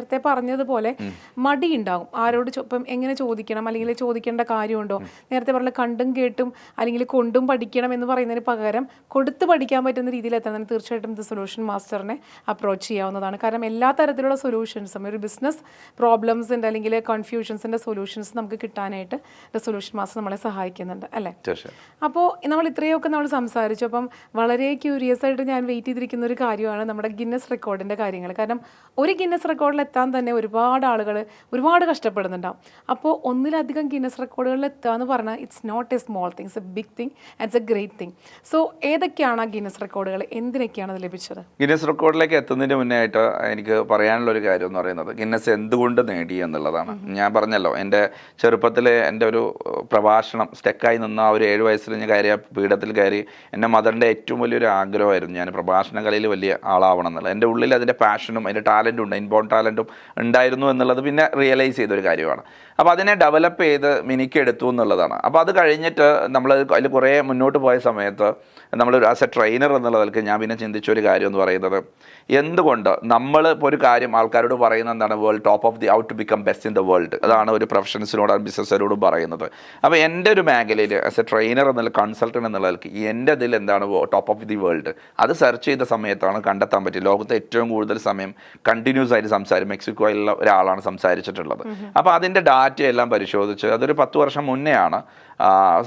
നേരത്തെ പറഞ്ഞതുപോലെ മടി ഉണ്ടാകും ആരോട് ഇപ്പം എങ്ങനെ ചോദിക്കണം? അല്ലെങ്കിൽ ചോദിക്കേണ്ട കാര്യമുണ്ടോ? നേരത്തെ പറഞ്ഞ കണ്ടും കേട്ടും അല്ലെങ്കിൽ കൊണ്ടും പഠിക്കണം എന്ന് പറയുന്നതിന് പകരം കൊടുത്ത് പഠിക്കാൻ പറ്റുന്ന രീതിയിൽ എത്താൻ തീർച്ചയായിട്ടും ഇത് സൊല്യൂഷൻ മാസ്റ്ററിനെ അപ്രോച്ച് ചെയ്യാവുന്നതാണ്. കാരണം എല്ലാ തരത്തിലുള്ള സൊല്യൂഷൻസും ഒരു ബിസിനസ് പ്രോബ്ലംസിന്റെ അല്ലെങ്കിൽ കൺഫ്യൂഷൻസിന്റെ സൊല്യൂഷൻസ് നമുക്ക് കിട്ടാനായിട്ട് സൊല്യൂഷൻ മാസ്റ്റർ നമ്മളെ സഹായിക്കുന്നുണ്ട്. അല്ലേ? അപ്പോൾ നമ്മൾ ഇത്രയൊക്കെ നമ്മൾ സംസാരിച്ചു. അപ്പം വളരെ ക്യൂരിയസ് ആയിട്ട് ഞാൻ വെയിറ്റ് ചെയ്തിരിക്കുന്ന ഒരു കാര്യമാണ് നമ്മുടെ ഗിന്നസ് റെക്കോർഡിന്റെ കാര്യങ്ങൾ. കാരണം ഒരു ഗിന്നസ് റെക്കോർഡിൽ എത്താൻ തന്നെ ഒരുപാട് ആളുകൾ ഒരുപാട് കഷ്ടപ്പെടുന്നുണ്ടാവും. അപ്പോൾ ഒന്നിലധികം ഗിന്നസ് റെക്കോർഡുകളിൽ എത്തുക എന്ന് പറഞ്ഞാൽ it's not a small thing it's a big thing it's a great thing so ഏതൊക്കെയാണ് ആ ഗിന്നസ് റെക്കോർഡുകൾ എന്തിനൊക്കെയാണ് അത് ലഭിച്ചത്? ഗിന്നസ് റെക്കോർഡിലേക്ക് എത്തുന്നതിന് മുന്നേ ആയിട്ട് എനിക്ക് പറയാനുള്ള ഒരു കാര്യം എന്ന് പറയുന്നത് ഗിന്നസ് എന്തുകൊണ്ട് നേടി എന്നുള്ളതാണ്. ഞാൻ പറഞ്ഞല്ലോ എന്റെ ചെറുപ്പത്തിൽ എന്റെ ഒരു പ്രഭാഷണം സ്റ്റെക്കായി നിന്ന ആ ഒരു ഏഴ് വയസ്സിൽ ഞാൻ കയറിയ പീഠത്തിൽ കയറി എന്റെ മദറിന്റെ ഏറ്റവും വലിയൊരു ആഗ്രഹമായിരുന്നു ഞാൻ പ്രഭാഷണ കലയിൽ വലിയ ആളാവണം എന്നുള്ളത് എന്റെ ഉള്ളിൽ അതിന്റെ പാഷനും അതിന്റെ ടാലന്റും ഉണ്ട് ഇൻബോൺ ടാലന്റും ഉണ്ടായിരുന്നു എന്നുള്ളത് പിന്നെ റിയലൈസ് ചെയ്തൊരു കാര്യമാണ്. അപ്പോൾ അതിനെ ഡെവലപ്പ് ചെയ്ത് മിനിക്കെടുത്തു എന്നുള്ളതാണ്. അപ്പോൾ അത് കഴിഞ്ഞിട്ട് നമ്മൾ അതിൽ കുറേ മുന്നോട്ട് പോയ സമയത്ത് നമ്മൾ ആസ് എ ട്രെയിനർ എന്നുള്ള നിലയ്ക്ക് ഞാൻ പിന്നെ ചിന്തിച്ച ഒരു കാര്യം എന്ന് പറയുന്നത് എന്തുകൊണ്ട് നമ്മൾ ഇപ്പോൾ ഒരു കാര്യം ആൾക്കാരോട് പറയുന്നത് എന്താണ് world top of the out to become best in the world അതാണ് ഒരു പ്രൊഫഷൻസിനോട് ബിസിനസ്സിനോടും പറയുന്നത്. അപ്പോൾ എന്റെ ഒരു മേഖലയിൽ ആസ് എ ട്രെയിനർ എന്നുള്ള കൺസൾട്ടന്റ് എന്നുള്ള നിലയ്ക്ക് എന്റെ ഇതിൽ എന്താണ് ടോപ്പ് ഓഫ് ദി വേൾഡ് അത് സെർച്ച് ചെയ്ത സമയത്താണ് കണ്ടെത്താൻ പറ്റിയത്. ലോകത്തെ ഏറ്റവും കൂടുതൽ സമയം കണ്ടിന്യൂസ് ആയിട്ട് സംസാരിക്കും മെക്സിക്കോയിലുള്ള ഒരാളാണ് സംസാരിച്ചിട്ടുള്ളത്. അപ്പോൾ അതിന്റെ ഡാറ്റ എല്ലാം പരിശോധിച്ച് അതൊരു പത്ത് വർഷം മുന്നേ ആണ്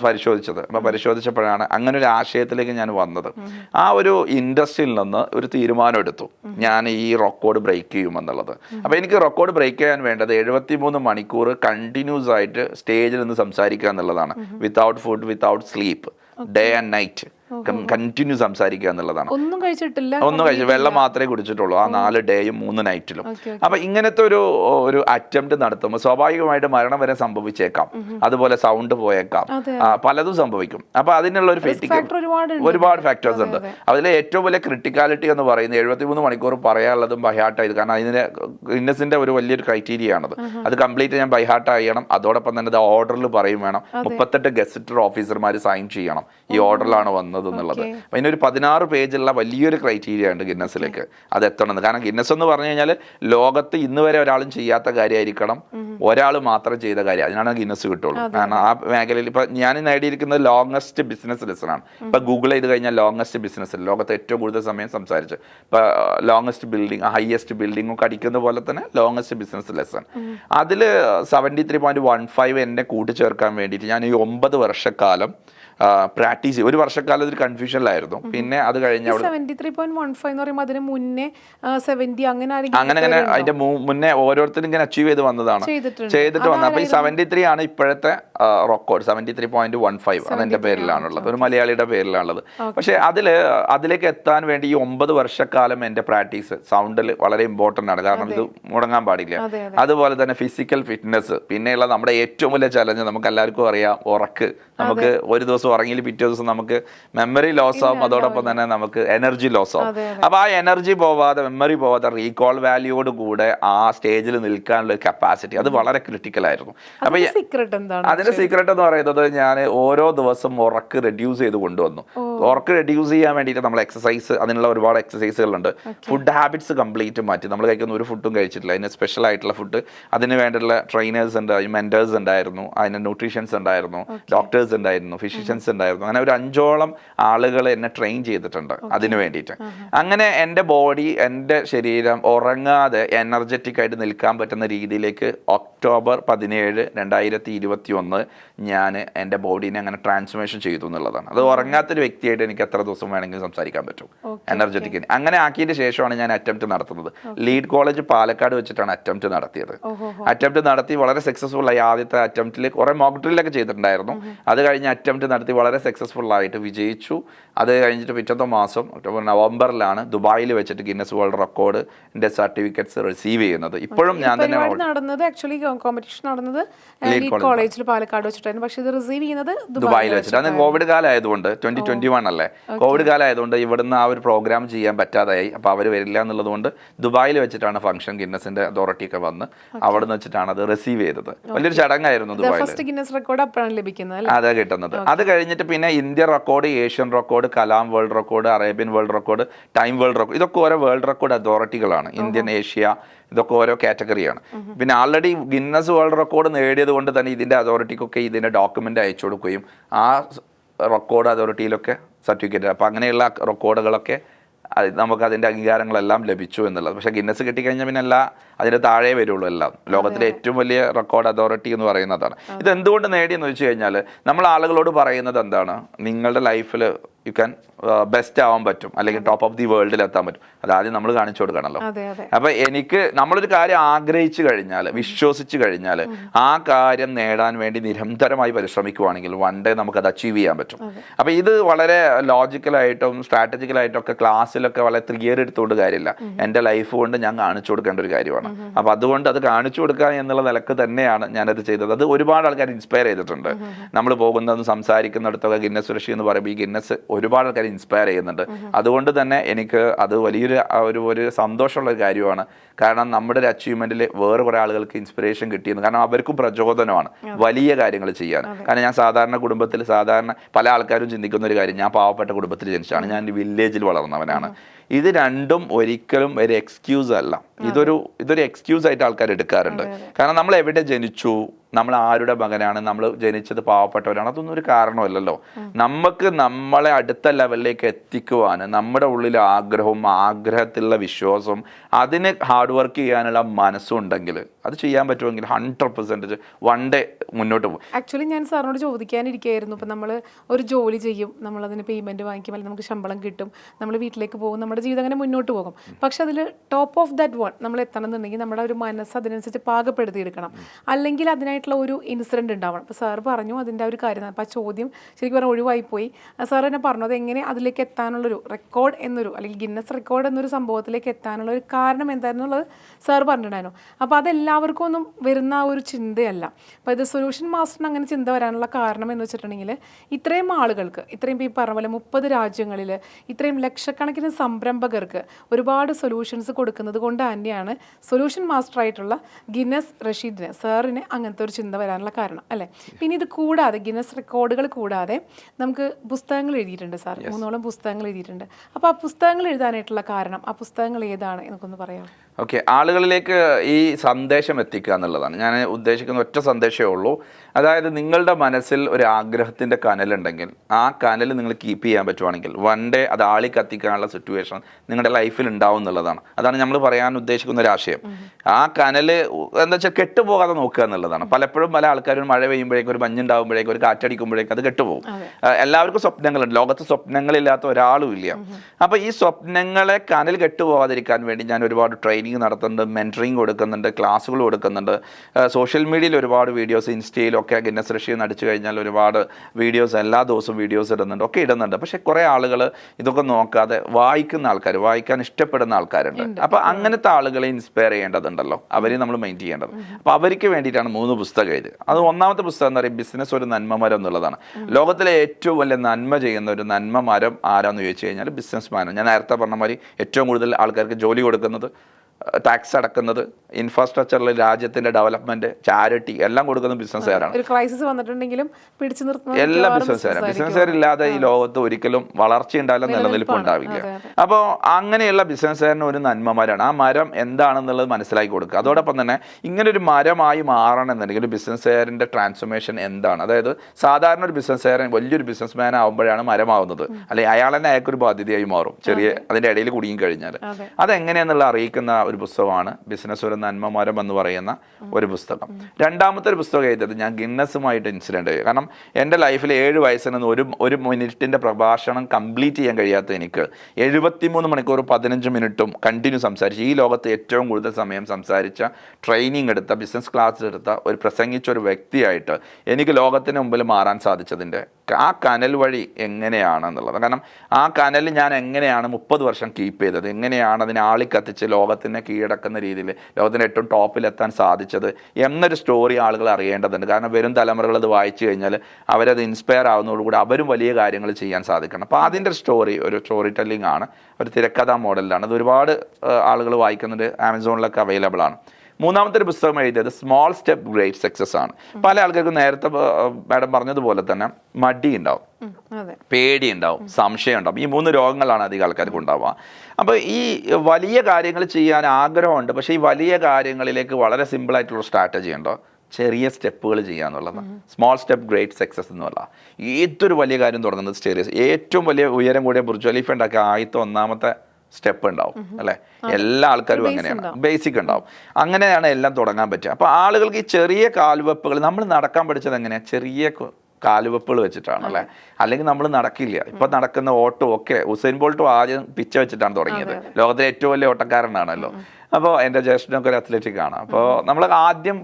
പരിശോധിച്ചത്. അപ്പോൾ പരിശോധിച്ചപ്പോഴാണ് അങ്ങനെ ഒരു ആശയത്തിലേക്ക് ഞാൻ വന്നത്. ആ ഒരു ഇൻഡസ്ട്രിയിൽ നിന്ന് ഒരു തീരുമാനം എടുത്തു. ഞാൻ ഈ റെക്കോർഡ് ബ്രേക്ക് ചെയ്യുമെന്നുള്ളത് അപ്പോൾ എനിക്ക് റെക്കോർഡ് ബ്രേക്ക് ചെയ്യാൻ വേണ്ടത് എഴുപത്തി മൂന്ന് മണിക്കൂർ കണ്ടിന്യൂസ് ആയിട്ട് സ്റ്റേജിൽ നിന്ന് സംസാരിക്കുക എന്നുള്ളതാണ്. Without food without sleep day and night continue സംസാരിക്കുക എന്നുള്ളതാണ്. ഒന്നും കഴിച്ചിട്ടില്ല. ഒന്നും കഴിച്ചു വെള്ളം മാത്രമേ കുടിച്ചിട്ടുള്ളൂ. ആ നാല് ഡേയും മൂന്ന് നൈറ്റിലും. അപ്പൊ ഇങ്ങനത്തെ ഒരു ഒരു അറ്റംപ്റ്റ് നടത്തുമ്പോൾ സ്വാഭാവികമായിട്ട് മരണം വരെ സംഭവിച്ചേക്കാം. അതുപോലെ സൗണ്ട് പോയേക്കാം. പലതും സംഭവിക്കും. അപ്പൊ അതിനുള്ള ഒരു ഒരുപാട് ഫാക്ടേഴ്സ് ഉണ്ട്. അതിലെ ഏറ്റവും വലിയ ക്രിട്ടിക്കാലിറ്റി എന്ന് പറയുന്നത് എഴുപത്തിമൂന്ന് മണിക്കൂർ പറയാനുള്ളതും ബൈഹാർട്ട് ബൈഹാർട്ടായത് കാരണം അതിന്റെ ഇന്നസിന്റെ ഒരു വലിയൊരു ക്രൈറ്റീരിയ ആണത്. അത് കംപ്ലീറ്റ് ഞാൻ ബൈഹാർട്ട് ചെയ്യണം. അതോടൊപ്പം തന്നെ അത് ഓർഡറിൽ പറയും വേണം. മുപ്പത്തെട്ട് ഗസറ്റർ ഓഫീസർമാർ സൈൻ ചെയ്യണം. ഈ ഓർഡറിലാണ് വന്നത്. എന്നുള്ളത് അപ്പം ഇതിനൊരു പതിനാറ് പേജുള്ള വലിയൊരു ക്രൈറ്റീരിയ ഉണ്ട് ഗിന്നസിലേക്ക്. അത് എത്തണമെന്ന് കാരണം ഗിന്നസ് എന്ന് പറഞ്ഞു കഴിഞ്ഞാൽ ലോകത്ത് ഇന്ന് വരെ ഒരാളും ചെയ്യാത്ത കാര്യമായിരിക്കണം. ഒരാൾ മാത്രം ചെയ്ത കാര്യം. അതിനാണ് ഗിന്നസ് കിട്ടുള്ളൂ. കാരണം ആ മേഖലയിൽ ഇപ്പം ഞാൻ നേടിയിരിക്കുന്നത് ലോങ്ങസ്റ്റ് ബിസിനസ് ലെസൺ ആണ്. ഇപ്പം ഗൂഗിൾ ചെയ്ത് കഴിഞ്ഞാൽ ലോങ്ങസ്റ്റ് ബിസിനസ് ലോകത്ത് ഏറ്റവും കൂടുതൽ സമയം സംസാരിച്ച്. ഇപ്പം ലോങ്ങസ്റ്റ് ബിൽഡിംഗ് ഹയസ്റ്റ് ബിൽഡിംഗ് ഒക്കെ അടിക്കുന്ന പോലെ തന്നെ ലോങ്ങസ്റ്റ് ബിസിനസ് ലെസൺ അതിൽ seventy three point one five എന്നെ കൂട്ടിച്ചേർക്കാൻ വേണ്ടിയിട്ട് ഞാൻ ഈ ഒമ്പത് വർഷക്കാലം പ്രാക്ടീസ് ഒരു വർഷക്കാലം ഒരു കൺഫ്യൂഷനിലായിരുന്നു പിന്നെ അത് കഴിഞ്ഞ് അതിന് മുന്നേ സെവന്റി അങ്ങനെ അങ്ങനെ അങ്ങനെ അതിന്റെ മുന്നേ ഓരോരുത്തരും ഇങ്ങനെ അച്ചീവ് ചെയ്ത് വന്നതാണ്. ചെയ്തിട്ട് വന്നത് അപ്പൊ ഈ സെവന്റി ത്രീ ആണ് ഇപ്പോഴത്തെ record seventy three point one five അതെന്റെ പേരിലാണുള്ളത്. ഒരു മലയാളിയുടെ പേരിലാണുള്ളത്. പക്ഷെ അതിൽ അതിലേക്ക് എത്താൻ വേണ്ടി ഈ ഒമ്പത് വർഷക്കാലം എന്റെ പ്രാക്ടീസ് സൗണ്ടിൽ വളരെ ഇമ്പോർട്ടന്റ് ആണ്. കാരണം ഇത് മുടങ്ങാൻ പാടില്ല. അതുപോലെ തന്നെ ഫിസിക്കൽ ഫിറ്റ്നസ് പിന്നെയുള്ള നമ്മുടെ ഏറ്റവും വലിയ ചലഞ്ച് നമുക്ക് എല്ലാവർക്കും അറിയാം ഉറക്ക്. നമുക്ക് ഒരു ദിവസം ഉറങ്ങിയിൽ പിറ്റേ ദിവസം നമുക്ക് മെമ്മറി ലോസ് ആവും. അതോടൊപ്പം തന്നെ നമുക്ക് എനർജി ലോസ് ആവും. അപ്പോൾ അപ്പൊ ആ എനർജി പോവാതെ മെമ്മറി പോവാതെ റീകോൾ വാല്യൂയോട് കൂടെ ആ സ്റ്റേജിൽ നിൽക്കാനുള്ള കപ്പാസിറ്റി അത് വളരെ ക്രിട്ടിക്കൽ ആയിരുന്നു. അപ്പൊ സീക്രട്ട് എന്താണ് അതിന്റെ സീക്രട്ട് എന്ന് പറയുന്നത് ഞാൻ ഓരോ ദിവസം ഉറക്ക് റെഡ്യൂസ് ചെയ്ത് കൊണ്ടുവന്നു. ഉറക്ക് റെഡ്യൂസ് ചെയ്യാൻ വേണ്ടിയിട്ട് നമ്മൾ എക്സസൈസ് അതിനുള്ള ഒരുപാട് എക്സസൈസുകളുണ്ട് ഫുഡ് ഹാബിറ്റ്സ് കംപ്ലീറ്റ് മാറ്റി. നമ്മൾ കഴിക്കുന്ന ഒരു ഫുഡും കഴിച്ചിട്ടില്ല. അതിന് സ്പെഷ്യൽ ആയിട്ടുള്ള ഫുഡ് അതിന് വേണ്ടിയുള്ള ട്രെയിനേഴ്സ് ഉണ്ട് മെന്റേഴ്സ് ഉണ്ടായിരുന്നു അതിന് ന്യൂട്രീഷ്യൻസ് ഉണ്ടായിരുന്നു ഡോക്ടേഴ്സ് ഉണ്ടായിരുന്നു ഫിസിഷ്യൻസ് ഉണ്ടായിരുന്നു. അങ്ങനെ ഒരു അഞ്ചോളം ആളുകൾ എന്നെ ട്രെയിൻ ചെയ്തിട്ടുണ്ട് അതിനു വേണ്ടിയിട്ട്. അങ്ങനെ എന്റെ ബോഡി എന്റെ ശരീരം ഉറങ്ങാതെ എനർജറ്റിക് ആയിട്ട് നിൽക്കാൻ പറ്റുന്ന രീതിയിലേക്ക് ഒക്ടോബർ പതിനേഴ് രണ്ടായിരത്തി ഇരുപത്തി ഒന്ന് ഞാൻ എന്റെ ബോഡീനെ അങ്ങനെ ട്രാൻസ്ഫോർമേഷൻ ചെയ്തു എന്നുള്ളതാണ്. അത് ഉറങ്ങാത്തൊരു വ്യക്തിയായിട്ട് എനിക്ക് എത്ര ദിവസം വേണമെങ്കിലും സംസാരിക്കാൻ പറ്റും. എനർജറ്റിക് അങ്ങനെ ആക്കിയതിന് ശേഷമാണ് ഞാൻ അറ്റംപ്റ്റ് നടത്തുന്നത്. ലീഡ് കോളേജ് പാലക്കാട് വെച്ചിട്ടാണ് അറ്റംപ്റ്റ് നടത്തിയത്. അറ്റംപ്റ്റ് നടത്തി വളരെ സക്സസ്ഫുൾ ആയി ആദ്യത്തെ അറ്റംപ്റ്റിൽ കുറെ മോക്ക് ഡ്രില്ലൊക്കെ ചെയ്തിട്ടുണ്ടായിരുന്നു. അത് കഴിഞ്ഞ് അറ്റംപ്റ്റ് നടത്തി വളരെ സക്സസ്ഫുൾ ആയിട്ട് വിജയിച്ചു. അത് കഴിഞ്ഞിട്ട് പിറ്റത്തെ മാസം ഒക്ടോബർ നവംബറിലാണ് ദുബായിൽ വെച്ചിട്ട് ഗിന്നസ് വേൾഡ് റെക്കോർഡിന്റെ സർട്ടിഫിക്കറ്റ്സ് റിസീവ് ചെയ്യുന്നത്. ഇപ്പോഴും ഞാൻ തന്നെ നടന്നത് ആക്ച്വലി കോമ്പറ്റീഷൻ നടന്നത് കോളേജിൽ പാലക്കാട് വെച്ചിട്ടായിരുന്നു. പക്ഷേ ഇത് റിസീവ് ചെയ്യുന്നത് ദുബായിൽ വെച്ചിട്ട്. അന്ന് കോവിഡ് കാലം ആയതുകൊണ്ട് ട്വന്റി ട്വന്റി വൺ അല്ലേ? കോവിഡ് കാലം ആയതുകൊണ്ട് ഇവിടുന്ന് ആ ഒരു പ്രോഗ്രാം ചെയ്യാൻ പറ്റാതായി അപ്പൊ അവർ വരില്ല എന്നുള്ളതുകൊണ്ട് ദുബായിൽ വെച്ചിട്ടാണ് ഫംഗ്ഷൻ ഗിന്നസിന്റെ അതോറിറ്റി ഒക്കെ വന്ന് അവിടെ നിന്ന് വെച്ചിട്ടാണ് അത് റിസീവ് ചെയ്തത്. വലിയൊരു ചടങ്ങായിരുന്നു ദുബായിൽ ഫസ്റ്റ് ഗിന്നസ് റെക്കോർഡ് അപ്പോഴാണ് ലഭിക്കുന്നത് അതെ അതാ കിട്ടുന്നത്. അത് കഴിഞ്ഞിട്ട് പിന്നെ India record Asian record record Kalam world record Arabian world record time world record ഇതൊക്കെ ഓരോ വേൾഡ് റെക്കോർഡ് അതോറിറ്റികളാണ് ഇന്ത്യൻ ഏഷ്യ ഇതൊക്കെ ഓരോ കാറ്റഗറിയാണ് പിന്നെ ആൾറെഡി ഗിന്നസ് വേൾഡ് റെക്കോർഡ് നേടിയത് കൊണ്ട് തന്നെ ഇതിന്റെ അതോറിറ്റിക്കൊക്കെ ഇതിന്റെ ഡോക്യുമെന്റ് അയച്ചു കൊടുക്കുകയും ആ റെക്കോർഡ് അതോറിറ്റിയിലൊക്കെ സർട്ടിഫിക്കറ്റ് അപ്പോൾ അങ്ങനെയുള്ള റെക്കോർഡുകളൊക്കെ നമുക്ക് അതിന്റെ അംഗീകാരങ്ങളെല്ലാം ലഭിച്ചു എന്നുള്ളത്. പക്ഷേ ഗിന്നസ് കിട്ടിക്കഴിഞ്ഞാൽ പിന്നെ എല്ലാ അതിന്റെ താഴെ വരുള്ളൂ എല്ലാം. ലോകത്തിലെ ഏറ്റവും വലിയ റെക്കോർഡ് അതോറിറ്റി എന്ന് പറയുന്നതാണ്. ഇത് എന്തുകൊണ്ട് നേടിയെന്ന് വെച്ച് കഴിഞ്ഞാൽ നമ്മൾ ആളുകളോട് പറയുന്നത് എന്താണ്? നിങ്ങളുടെ ലൈഫിൽ യു ക്യാൻ ബെസ്റ്റ് ആവാൻ പറ്റും. അല്ലെങ്കിൽ ടോപ്പ് ഓഫ് ദി വേൾഡിൽ എത്താൻ പറ്റും. അത് ആദ്യം നമ്മൾ കാണിച്ചു കൊടുക്കണമല്ലോ അപ്പൊ എനിക്ക് നമ്മളൊരു കാര്യം ആഗ്രഹിച്ചു കഴിഞ്ഞാൽ വിശ്വസിച്ചു കഴിഞ്ഞാൽ ആ കാര്യം നേടാൻ വേണ്ടി നിരന്തരമായി പരിശ്രമിക്കുവാണെങ്കിൽ വൺ ഡേ നമുക്ക് അത് അച്ചീവ് ചെയ്യാൻ പറ്റും. അപ്പൊ ഇത് വളരെ ലോജിക്കലായിട്ടും സ്ട്രാറ്റജിക്കലായിട്ടും ഒക്കെ ക്ലാസ്സിലൊക്കെ വളരെ ക്ലിയർ എടുത്തുകൊണ്ട് കാര്യമില്ല. എന്റെ ലൈഫ് കൊണ്ട് ഞാൻ കാണിച്ചു കൊടുക്കേണ്ട ഒരു കാര്യമാണ്. അപ്പൊ അതുകൊണ്ട് അത് കാണിച്ചു കൊടുക്കുക എന്നുള്ള നിലയ്ക്ക് തന്നെയാണ് ഞാനത് ചെയ്തത്. അത് ഒരുപാട് ആൾക്കാർ ഇൻസ്പയർ ചെയ്തിട്ടുണ്ട്. നമ്മൾ പോകുന്നതും സംസാരിക്കുന്നിടത്തൊക്കെ ഗിന്നസ് സുരക്ഷി എന്ന് പറയുമ്പോൾ ഈ ഗിന്നസ് ഒരുപാട് ആൾക്കാർ ഇൻസ്പയർ ചെയ്യുന്നുണ്ട്. അതുകൊണ്ട് തന്നെ എനിക്ക് അത് വലിയൊരു ഒരു ഒരു സന്തോഷമുള്ള ഒരു കാര്യമാണ്. കാരണം നമ്മുടെ ഒരു അച്ചീവ്മെന്റിൽ വേറെ കുറെ ആളുകൾക്ക് ഇൻസ്പിറേഷൻ കിട്ടിയെന്ന്. കാരണം അവർക്കും പ്രചോദനമാണ് വലിയ കാര്യങ്ങൾ ചെയ്യാൻ. കാരണം ഞാൻ സാധാരണ കുടുംബത്തിൽ സാധാരണ പല ആൾക്കാരും ചിന്തിക്കുന്ന ഒരു കാര്യം ഞാൻ പാവപ്പെട്ട കുടുംബത്തിൽ ജനിച്ചാണ് ഞാൻ വില്ലേജിൽ വളർന്നവനാണ്. ഇത് രണ്ടും ഒരിക്കലും ഒരു എക്സ്ക്യൂസ് അല്ല. ഇതൊരു ഇതൊരു എക്സ്ക്യൂസ് ആയിട്ട് ആൾക്കാർ എടുക്കാറുണ്ട്. കാരണം നമ്മൾ എവിടെ ജനിച്ചു നമ്മൾ ആരുടെ മകനാണ്? നമ്മൾ ജനിച്ചത് പാവപ്പെട്ടവരാണ്. അതൊന്നും ഒരു കാരണമല്ലല്ലോ. നമുക്ക് നമ്മളെ അടുത്ത ലെവലിലേക്ക് എത്തിക്കുവാൻ നമ്മുടെ ഉള്ളിലെ ആഗ്രഹവും ആഗ്രഹത്തിലുള്ള വിശ്വാസവും അതിന് ഹാർഡ് വർക്ക് ചെയ്യാനുള്ള മനസ്സും ഉണ്ടെങ്കിൽ അത് ചെയ്യാൻ പറ്റുമെങ്കിൽ ഹൺഡ്രഡ് പെർസെന്റേജ് വൺ ഡേ മുന്നോട്ട് പോകും. ആക്ച്വലി ഞാൻ സാറിനോട് ചോദിക്കാനിരിക്കുകയായിരുന്നു. ഇപ്പം നമ്മൾ ഒരു ജോലി ചെയ്യും. നമ്മളതിന് പേയ്മെന്റ് വാങ്ങിക്കും. അല്ലെങ്കിൽ നമുക്ക് ശമ്പളം കിട്ടും. നമ്മൾ വീട്ടിലേക്ക് പോകും. നമ്മുടെ ജീവിതം അങ്ങനെ മുന്നോട്ട് പോകും. പക്ഷെ അതിൽ ടോപ്പ് ഓഫ് ദാറ്റ് വൺ നമ്മൾ എത്തണം എന്നുണ്ടെങ്കിൽ നമ്മുടെ ഒരു മനസ്സ് അതിനനുസരിച്ച് പാകപ്പെടുത്തിയെടുക്കണം. അല്ലെങ്കിൽ അതിനായിട്ടുള്ള ഒരു ഇൻസിഡന്റ് ഉണ്ടാവണം. അപ്പോൾ സാർ പറഞ്ഞു അതിന്റെ ഒരു കാര്യം. അപ്പോൾ ആ ചോദ്യം ശരിക്കും പറഞ്ഞാൽ ഒഴിവായിപ്പോയി. സാർ എന്നെ പറഞ്ഞു അത് എങ്ങനെ അതിലേക്ക് എത്താനുള്ളൊരു റെക്കോർഡ് എന്നൊരു അല്ലെങ്കിൽ ഗിന്നസ് റെക്കോർഡ് എന്നൊരു സംഭവത്തിലേക്ക് എത്താനുള്ള ഒരു കാരണം എന്തായിരുന്നുള്ളത് സാർ പറഞ്ഞിട്ടുണ്ടായിരുന്നു. അപ്പോൾ അതെല്ലാവർക്കും ഒന്നും വരുന്ന ആ ഒരു ചിന്തയല്ല. അപ്പോൾ ഇത് സൊല്യൂഷൻ മാസ്റ്ററിന് അങ്ങനെ ചിന്ത വരാനുള്ള കാരണം എന്ന് വെച്ചിട്ടുണ്ടെങ്കിൽ ഇത്രയും ആളുകൾക്ക് ഇത്രയും ഈ പറഞ്ഞ പോലെ മുപ്പത് രാജ്യങ്ങളിൽ ഇത്രയും ലക്ഷക്കണക്കിന് സംരംഭകർക്ക് ഒരുപാട് സൊല്യൂഷൻസ് കൊടുക്കുന്നത് കൊണ്ട് തന്നെയാണ് സൊല്യൂഷൻ മാസ്റ്റർ ആയിട്ടുള്ള ഗിന്നസ് റഷീദിനെ സാറിന് അങ്ങനത്തെ ഒരു ചിന്ത വരാനുള്ള കാരണം അല്ലേ? പിന്നെ ഇത് കൂടാതെ ഗിന്നസ് റെക്കോർഡുകൾ കൂടാതെ നമുക്ക് പുസ്തകങ്ങൾ എഴുതിയിട്ടുണ്ട് സാർ. മൂന്നോളം പുസ്തകങ്ങൾ എഴുതിയിട്ടുണ്ട്. അപ്പോൾ ആ പുസ്തകങ്ങൾ എഴുതാനായിട്ടുള്ള കാരണം ആ പുസ്തകങ്ങൾ ഏതാണ് എന്നൊക്കെ പറയാം ഓക്കെ ആളുകളിലേക്ക് ഈ സന്ദേശം എത്തിക്കുക എന്നുള്ളതാണ്. ഞാൻ ഉദ്ദേശിക്കുന്ന ഒറ്റ സന്ദേശമേ ഉള്ളൂ. അതായത് നിങ്ങളുടെ മനസ്സിൽ ഒരു ആഗ്രഹത്തിന്റെ കനലുണ്ടെങ്കിൽ ആ കനൽ നിങ്ങൾ കീപ്പ് ചെയ്യാൻ പറ്റുവാണെങ്കിൽ വൺ ഡേ അത് ആളി കത്തിക്കാനുള്ള സിറ്റുവേഷൻ നിങ്ങളുടെ ലൈഫിൽ ഉണ്ടാവും എന്നുള്ളതാണ്. അതാണ് നമ്മൾ പറയാൻ ഉദ്ദേശിക്കുന്ന ഒരു ആശയം. ആ കനൽ എന്താ വെച്ചാൽ കെട്ടുപോകാതെ നോക്കുക എന്നുള്ളതാണ്. പലപ്പോഴും പല ആൾക്കാരും മഴ പെയ്യുമ്പോഴേക്കും ഒരു മഞ്ഞുണ്ടാകുമ്പോഴേക്കും ഒരു കാറ്റടിക്കുമ്പോഴേക്കും അത് കെട്ടുപോകും. എല്ലാവർക്കും സ്വപ്നങ്ങളുണ്ട്. ലോകത്ത് സ്വപ്നങ്ങളില്ലാത്ത ഒരാളും ഇല്ല. അപ്പോൾ ഈ സ്വപ്നങ്ങളെ കനൽ കെട്ടുപോകാതിരിക്കാൻ വേണ്ടി ഞാൻ ഒരുപാട് ട്രെയിനിങ് നടത്തുന്നുണ്ട് മെന്ററിങ് കൊടുക്കുന്നുണ്ട് ക്ലാസ്സുകൾ കൊടുക്കുന്നുണ്ട്. സോഷ്യൽ മീഡിയയിൽ ഒരുപാട് വീഡിയോസ് ഇൻസ്റ്റയിലൊക്കെ ഗിന്നസ് റഷ്യ അടിച്ചു കഴിഞ്ഞാൽ ഒരുപാട് വീഡിയോസ് എല്ലാ ദിവസവും വീഡിയോസ് ഇടുന്നുണ്ട്. ഒക്കെ ഇടുന്നുണ്ട്. പക്ഷേ കുറേ ആളുകൾ ഇതൊക്കെ നോക്കാതെ വായിക്കുന്ന ആൾക്കാർ വായിക്കാൻ ഇഷ്ടപ്പെടുന്ന ആൾക്കാരുണ്ട്. അപ്പോൾ അങ്ങനത്തെ ആളുകളെ ഇൻസ്പയർ ചെയ്യേണ്ടതുണ്ടല്ലോ. അവരെ നമ്മൾ മെയിൻ ചെയ്യേണ്ടത്. അപ്പോൾ അവർക്ക് വേണ്ടിയിട്ടാണ് മൂന്ന് പുസ്തകം ഇത് അത് ഒന്നാമത്തെ പുസ്തകം എന്ന് പറയും ബിസിനസ് ഒരു നന്മ മരം എന്നുള്ളതാണ്. ലോകത്തിലെ ഏറ്റവും വലിയ നന്മ ചെയ്യുന്ന ഒരു നന്മ മരം ആരാന്ന് ചോദിച്ചു കഴിഞ്ഞാൽ ബിസിനസ് മാനം ഞാൻ നേരത്തെ പറഞ്ഞ മാതിരി ഏറ്റവും കൂടുതൽ ആൾക്കാർക്ക് ജോലി കൊടുക്കുന്നത് ടാക്സ് അടക്കുന്നത് ഇൻഫ്രാസ്ട്രക്ചറിൽ രാജ്യത്തിന്റെ ഡെവലപ്മെന്റ് ചാരിറ്റി എല്ലാം കൊടുക്കുന്ന ബിസിനസ്സുകാരാണ് ഒരു ക്രൈസിസ് വന്നിട്ടുണ്ടെങ്കിലും പിടിച്ചു നിർത്തുന്നത് എല്ലാ ബിസിനസ്സുകാരും ബിസിനസ്സുകാരില്ലാതെ ഈ ലോകത്ത് ഒരിക്കലും വളർച്ച ഉണ്ടാവില്ല നിലനിൽപ്പ് ഉണ്ടാവില്ല. അപ്പോൾ അങ്ങനെയുള്ള ബിസിനസ്സുകാരന് ഒരു നന്മമാരാണ്. ആ മരം എന്താണെന്നുള്ളത് മനസ്സിലാക്കി കൊടുക്കുക. അതോടൊപ്പം തന്നെ ഇങ്ങനെ ഒരു മരമായി മാറണമെന്നുണ്ടെങ്കിൽ ഒരു ബിസിനസ്സുകാരന്റെ ട്രാൻസ്ഫോർമേഷൻ എന്താണ്? അതായത് സാധാരണ ഒരു ബിസിനസ്സുകാരൻ വലിയൊരു ബിസിനസ് മാൻ ആവുമ്പോഴാണ് മരമാവുന്നത്. അല്ലെങ്കിൽ അയാൾ തന്നെ അയാൾക്കൊരു ബാധ്യതയായി മാറും. ചെറിയ അതിന്റെ ഇടയിൽ കുടുങ്ങി കഴിഞ്ഞാൽ അതെങ്ങനെയാണെന്നുള്ള അറിയിക്കുന്ന ഒരു പുസ്തകമാണ് ബിസിനസ് ഒരു നന്മമരം എന്ന് പറയുന്ന ഒരു പുസ്തകം. രണ്ടാമത്തെ ഒരു പുസ്തകം എഴുതിയത് ഞാൻ ഗിന്നസുമായിട്ട് ഇൻസിഡന്റ് ചെയ്യും കാരണം എന്റെ ലൈഫിൽ ഏഴ് വയസ്സിന് ഒരു ഒരു മിനിറ്റിന്റെ പ്രഭാഷണം കംപ്ലീറ്റ് ചെയ്യാൻ കഴിയാത്ത എനിക്ക് എഴുപത്തിമൂന്ന് മണിക്കൂർ പതിനഞ്ച് മിനിറ്റും കണ്ടിന്യൂ സംസാരിച്ച് ഈ ലോകത്ത് ഏറ്റവും കൂടുതൽ സമയം സംസാരിച്ച ട്രെയിനിങ് എടുത്ത ബിസിനസ് ക്ലാസ് എടുത്ത ഒരു പ്രസംഗിച്ച ഒരു വ്യക്തിയായിട്ട് എനിക്ക് ലോകത്തിന് മുമ്പിൽ മാറാൻ സാധിച്ചതിന്റെ ആ കനൽ വഴി എങ്ങനെയാണ് എന്നുള്ളത്. കാരണം ആ കനൽ ഞാൻ എങ്ങനെയാണ് മുപ്പത് വർഷം കീപ്പ് ചെയ്തത്? എങ്ങനെയാണ് അതിനെ ആളിക്കത്തിച്ച് ലോകത്തിനെ കീഴടക്കുന്ന രീതിയിൽ ലോകത്തിന്റെ ഏറ്റവും ടോപ്പിലെത്താൻ സാധിച്ചത് എന്നൊരു സ്റ്റോറി ആളുകൾ അറിയേണ്ടതുണ്ട്. കാരണം വരും തലമുറകൾ അത് വായിച്ചു കഴിഞ്ഞാൽ അവരത് ഇൻസ്പയർ ആവുന്നതോടുകൂടി അവരും വലിയ കാര്യങ്ങൾ ചെയ്യാൻ സാധിക്കണം. അപ്പോൾ അതിന്റെ സ്റ്റോറി ഒരു സ്റ്റോറി ടെല്ലിംഗ് ആണ്. ഒരു തിരക്കഥാ മോഡലിലാണ്. അത് ഒരുപാട് ആളുകൾ വായിക്കുന്നുണ്ട്. ആമസോണിലൊക്കെ അവൈലബിൾ ആണ്. മൂന്നാമത്തെ ഒരു പുസ്തകം എഴുതിയത് സ്മോൾ സ്റ്റെപ്പ് ഗ്രേറ്റ് സക്സസ് ആണ്. പല ആൾക്കാർക്കും നേരത്തെ മാഡം പറഞ്ഞതുപോലെ തന്നെ മടി ഉണ്ടാവും. പേടി ഉണ്ടാവും സംശയം ഉണ്ടാവും. ഈ മൂന്ന് രോഗങ്ങളാണ് അധികം ആൾക്കാർക്ക് ഉണ്ടാവുക. അപ്പോൾ ഈ വലിയ കാര്യങ്ങൾ ചെയ്യാൻ ആഗ്രഹമുണ്ട്. പക്ഷേ ഈ വലിയ കാര്യങ്ങളിലേക്ക് വളരെ സിമ്പിൾ ആയിട്ടുള്ള സ്ട്രാറ്റജി ഉണ്ടോ? ചെറിയ സ്റ്റെപ്പുകൾ ചെയ്യുക എന്നുള്ളതാണ് സ്മോൾ സ്റ്റെപ്പ് ഗ്രേറ്റ് സക്സസ് എന്നുള്ള ഏതൊരു വലിയ കാര്യം തുടങ്ങുന്നത് ചെറിയ ഏറ്റവും വലിയ ഉയരം കൂടിയ ബുർജ് ഖലീഫ ഉണ്ടാക്കിയ ആദ്യത്തെ ഒന്നാമത്തെ സ്റ്റെപ്പ് ഉണ്ടാവും അല്ലെ? എല്ലാ ആൾക്കാരും അങ്ങനെയാണ്. ബേസിക് ഉണ്ടാവും. അങ്ങനെയാണ് എല്ലാം തുടങ്ങാൻ പറ്റുക. അപ്പോൾ ആളുകൾക്ക് ഈ ചെറിയ കാൽവെപ്പുകൾ നമ്മൾ നടക്കാൻ പഠിച്ചത് എങ്ങനെയാണ് ചെറിയ കാലുവെപ്പുകൾ വെച്ചിട്ടാണ് അല്ലേ? അല്ലെങ്കിൽ നമ്മൾ നടക്കില്ല. ഇപ്പൊ നടക്കുന്ന ഓട്ടോ ഒക്കെ ഉസൈൻ ബോൾട്ടും ആദ്യം പിച്ച വെച്ചിട്ടാണ് തുടങ്ങിയത്. ലോകത്തിലെ ഏറ്റവും വലിയ ഓട്ടക്കാരനാണല്ലോ. അപ്പോൾ എന്റെ ജ്യേഷ്ഠനൊക്കെ ഒരു അത്ലറ്റിക് ആണ്. അപ്പോൾ നമ്മൾ ആദ്യം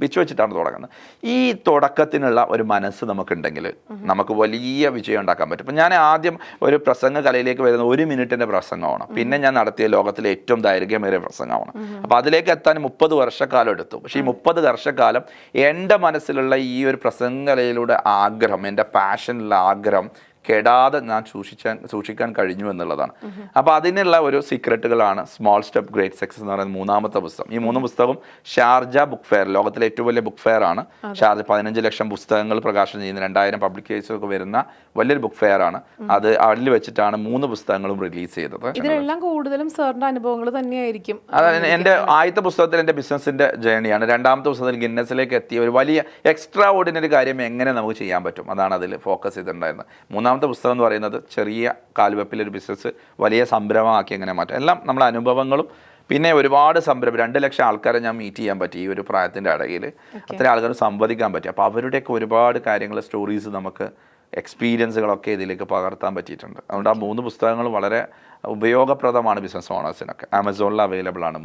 പിച്ച് വെച്ചിട്ടാണ് തുടങ്ങുന്നത്. ഈ തുടക്കത്തിനുള്ള ഒരു മനസ്സ് നമുക്കുണ്ടെങ്കിൽ നമുക്ക് വലിയ വിജയം ഉണ്ടാക്കാൻ പറ്റും. ഇപ്പം ഞാൻ ആദ്യം ഒരു പ്രസംഗ കലയിലേക്ക് വരുന്ന ഒരു മിനിറ്റിന്റെ പ്രസംഗമാണ്. പിന്നെ ഞാൻ നടത്തിയ ലോകത്തിലെ ഏറ്റവും ദൈർഘ്യമേറിയ പ്രസംഗമാണ്. അപ്പോൾ അതിലേക്ക് എത്താൻ മുപ്പത് വർഷക്കാലം എടുത്തു. പക്ഷേ ഈ മുപ്പത് വർഷക്കാലം എന്റെ മനസ്സിലുള്ള ഈ ഒരു പ്രസംഗ കലയിലൂടെ ആഗ്രഹം എന്റെ പാഷനിലുള്ള ആഗ്രഹം കെടാതെ ഞാൻ സൂക്ഷിക്കാൻ സൂക്ഷിക്കാൻ കഴിഞ്ഞു എന്നുള്ളതാണ്. അപ്പോൾ അതിനുള്ള ഒരു സീക്രട്ടുകളാണ് സ്മോൾ സ്റ്റെപ്പ് ഗ്രേറ്റ് സക്സസ് എന്ന് പറയുന്ന മൂന്നാമത്തെ പുസ്തകം. ഈ മൂന്ന് പുസ്തകം ഷാർജ ബുക്ക് ഫെയർ ലോകത്തിലെ ഏറ്റവും വലിയ ബുക്ക് ഫെയർ ആണ്. ഷാർജ പതിനഞ്ച് ലക്ഷം പുസ്തകങ്ങൾ പ്രകാശനം ചെയ്യുന്ന രണ്ടായിരം പബ്ലിക്കേഷൻ ഒക്കെ വരുന്ന വലിയൊരു ബുക്ക് ഫെയർ ആണ്. അത് അതിൽ വെച്ചിട്ടാണ് മൂന്ന് പുസ്തകങ്ങളും റിലീസ് ചെയ്തത് ഇതിലെല്ലാം കൂടുതലും സാറിന്റെ അനുഭവങ്ങൾ തന്നെയായിരിക്കും. അതായത് എന്റെ ആദ്യത്തെ പുസ്തകത്തിൽ എന്റെ ബിസിനസിന്റെ ജേണിയാണ്. രണ്ടാമത്തെ പുസ്തകത്തിൽ ഗിന്നസിലേക്ക് എത്തിയ ഒരു വലിയ എക്സ്ട്രാ ഓർഡിനറി കാര്യം എങ്ങനെ നമുക്ക് ചെയ്യാൻ പറ്റും? അതാണ് അതിൽ ഫോക്കസ് ചെയ്തിട്ടുണ്ടായിരുന്നത്. മൂന്നാമത്തെ പുസ്തകം എന്ന് പറയുന്നത് ചെറിയ കാൽവെപ്പിലൊരു ബിസിനസ് വലിയ സംരംഭമാക്കി എങ്ങനെ മാറ്റാം. എല്ലാം നമ്മളെ അനുഭവങ്ങളും പിന്നെ ഒരുപാട് സംരംഭം രണ്ട് ലക്ഷം ആൾക്കാരെ ഞാൻ മീറ്റ് ചെയ്യാൻ പറ്റി ഈ ഒരു പ്രായത്തിന്റെ ഇടയിൽ. അത്ര ആൾക്കാർ സംവദിക്കാൻ പറ്റി. അപ്പോൾ അവരുടെയൊക്കെ ഒരുപാട് കാര്യങ്ങൾ സ്റ്റോറീസ് നമുക്ക് എക്സ്പീരിയൻസുകളൊക്കെ ഇതിലേക്ക് പകർത്താൻ പറ്റിയിട്ടുണ്ട്. അതുകൊണ്ട് ആ മൂന്ന് പുസ്തകങ്ങൾ വളരെ ഉപയോഗപ്രദമാണ് ബിസിനസ് ഓണേഴ്സിനൊക്കെ ആമസോണിൽ അവൈലബിൾ ആണ്.